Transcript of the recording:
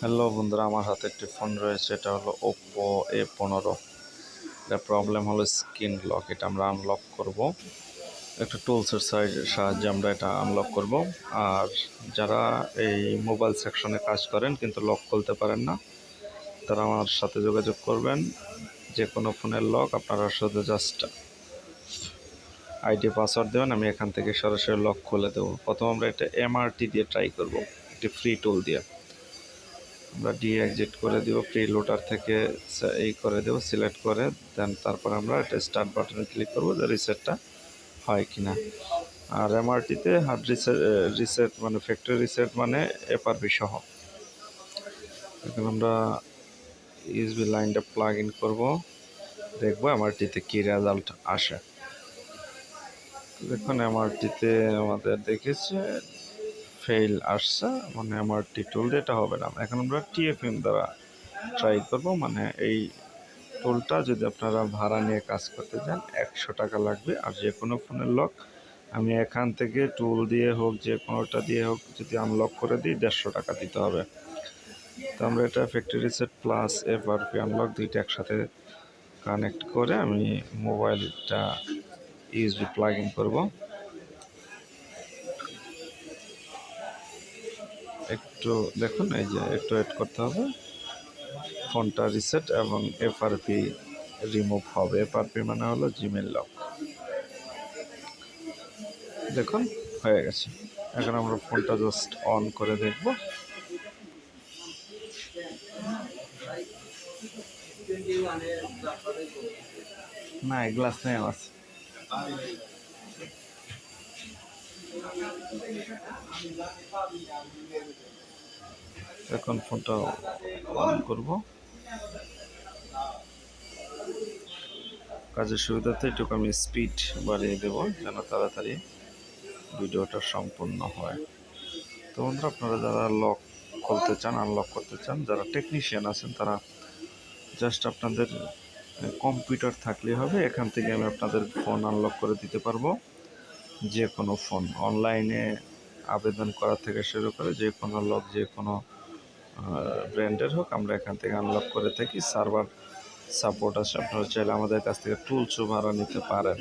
Hello বন্ধুরা, আমার হাতে একটি ফোন রয়েছে, এটা হলো ওপ্পো এ পনেরো। এটা প্রবলেম হলো স্ক্রিন লক এটা আমরা আনলক করব। একটা টুলসের সাহায্যে আমরা এটা আনলক করব। আর যারা এই মোবাইল সেকশনে কাজ করেন, কিন্তু লক খুলতে পারেন না, তারা আমার সাথে যোগাযোগ করবেন। যে কোনো ফোনের লক আপনারা শুধু জাস্ট আইডি পাসওয়ার্ড দেবেন, আমি এখান থেকে সরাসরি লক খুলে দেবো। প্রথম আমরা এটা এমআরটি দিয়ে ট্রাই করব, একটি ফ্রি টুল দিয়ে। আমরা ডি এক্সিট করে দিব প্রি লোডার থেকে এই করে দেব সিলেক্ট করে দেন তারপর আমরা এটা স্টার্ট বাটনে ক্লিক করব যে রিসেটটা হয় কি না আর এমআরটিতে হার্ড রিসেট রিসেট মানে ফ্যাক্টরি রিসেট মানে এপারবি সহ। এখন আমরা ইউএসবি লাইনটা প্লাগ ইন করব, দেখব এমআরটিতে কী রেজাল্ট আসে। দেখুন এমআরটিতে আমাদের দেখেছে ফেল আসছে মানে আমার টি টুল এটা হবে না। এখন আমরা টিএফএম দ্বারা ট্রাই করব মানে এই টুলটা যদি আপনারা ভাড়া নিয়ে কাজ করতে চান, একশো টাকা লাগবে। আর যে কোনো ফোনের লক আমি এখান থেকে টুল দিয়ে হোক যে কোনোটা দিয়ে হোক, যদি আনলক করে দিই, দেড়শো টাকা দিতে হবে। তো আমরা এটা factory set plus F R P unlock দুইটা একসাথে কানেক্ট করে আমি মোবাইলটা ইউএসবি প্লাগ ইন করব। একটু দেখুন, এই যে একটু ওয়েট করতে হবে। ফোনটা রিসেট এবং এফআরপি রিমুভ হবে। এফআরপি মানে হলো জিমেল লক দেখুন, হয়ে গেছে। এখন আমরা ফোনটা জাস্ট অন করে দেখব। না গ্লাস নেই আমার। এখন ফোনটা অন করব। কাজের সুবিধাতে এটুকু আমি স্পিড বাড়িয়ে দেবো যেন তাড়াতাড়ি ভিডিওটা সম্পূর্ণ হয়। তো বন্ধুরা, আপনারা যারা লক খুলতে চান আনলক করতে চান, যারা টেকনিশিয়ান আছেন, তারা জাস্ট আপনাদের কম্পিউটার থাকলেই হবে। এখান থেকে আমি আপনাদের ফোন আনলক করে দিতে পারব। যে কোনো ফোন অনলাইনে আবেদন করা থেকে শুরু করে যে কোনো লোক যে কোনো ব্র্যান্ডের হোক, আমরা এখান থেকে আনলক করে থাকি। সার্ভার সাপোর্ট আছে। আপনারা চাইলে আমাদের কাছ থেকে টুলসও ভাড়া নিতে পারেন।